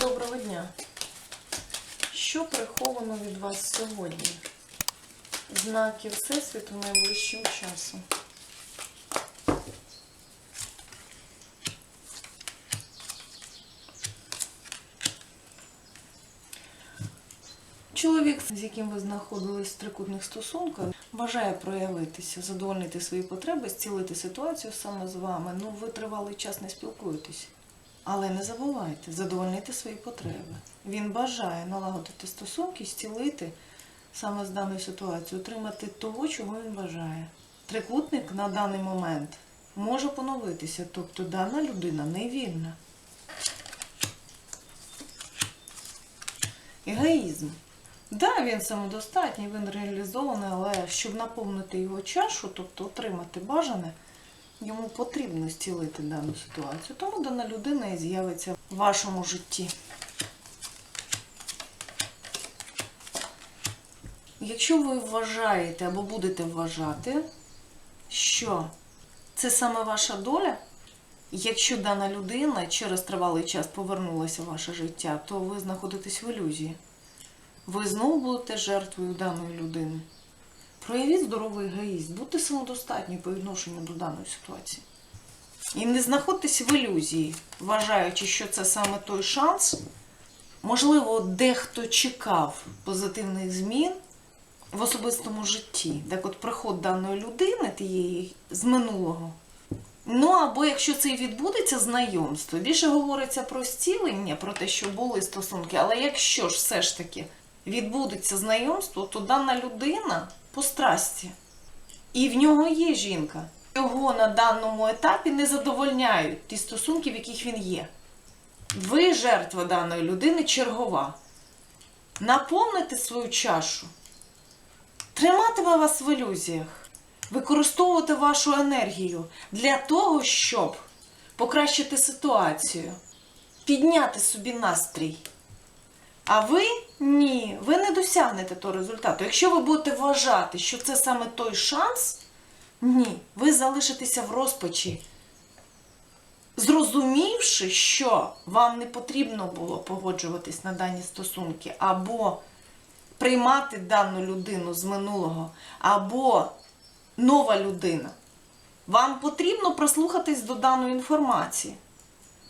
Доброго дня. Що приховано від вас сьогодні? Знаки Всесвіту найближчим часом. Чоловік, з яким ви знаходились в трикутних стосунках, бажає проявитися, задовольнити свої потреби, зцілити ситуацію саме з вами. Ну, ви тривалий час не спілкуєтесь. Але не забувайте задовольнити свої потреби. Він бажає налагодити стосунки, зцілити саме з даною ситуацією, отримати того, чого він бажає. Трикутник на даний момент може поновитися, тобто дана людина не вільна. Егоїзм. Да, він самодостатній, він реалізований, але щоб наповнити його чашу, тобто отримати бажане, йому потрібно зцілити дану ситуацію. Тому дана людина і з'явиться в вашому житті. Якщо ви вважаєте або будете вважати, що це саме ваша доля, якщо дана людина через тривалий час повернулася в ваше життя, то ви знаходитесь в ілюзії. Ви знову будете жертвою даної людини. Проявіть здоровий егоїзм, будьте самодостатні по відношенню до даної ситуації. І не знаходьтесь в ілюзії, вважаючи, що це саме той шанс. Можливо, дехто чекав позитивних змін в особистому житті. Так от приход даної людини, тієї з минулого. Ну, або якщо це і відбудеться знайомство, більше говориться про зцілення, про те, що були стосунки, але якщо ж все ж таки відбудеться знайомство, то дана людина по страсті. І в нього є жінка. Його на даному етапі не задовольняють ті стосунки, в яких він є. Ви жертва даної людини чергова. Наповните свою чашу, триматиме вас в ілюзіях, використовувати вашу енергію для того, щоб покращити ситуацію, підняти собі настрій. А ви ні, ви не досягнете того результату. Якщо ви будете вважати, що це саме той шанс, ні, ви залишитеся в розпачі, зрозумівши, що вам не потрібно було погоджуватись на дані стосунки, або приймати дану людину з минулого, або нова людина. Вам потрібно прослухатись до даної інформації,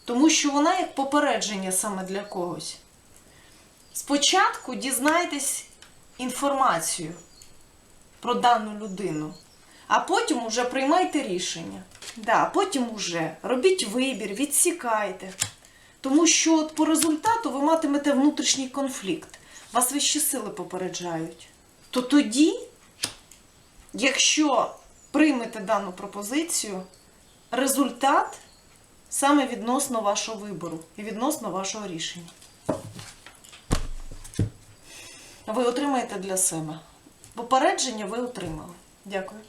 тому що вона як попередження саме для когось. Спочатку дізнайтесь інформацію про дану людину, а потім уже приймайте рішення. Да, потім уже робіть вибір, відсікайте. Тому що от по результату ви матимете внутрішній конфлікт, вас вищі сили попереджають. То тоді, якщо приймете дану пропозицію, результат саме відносно вашого вибору і відносно вашого рішення ви отримаєте для себе. Попередження ви отримали. Дякую.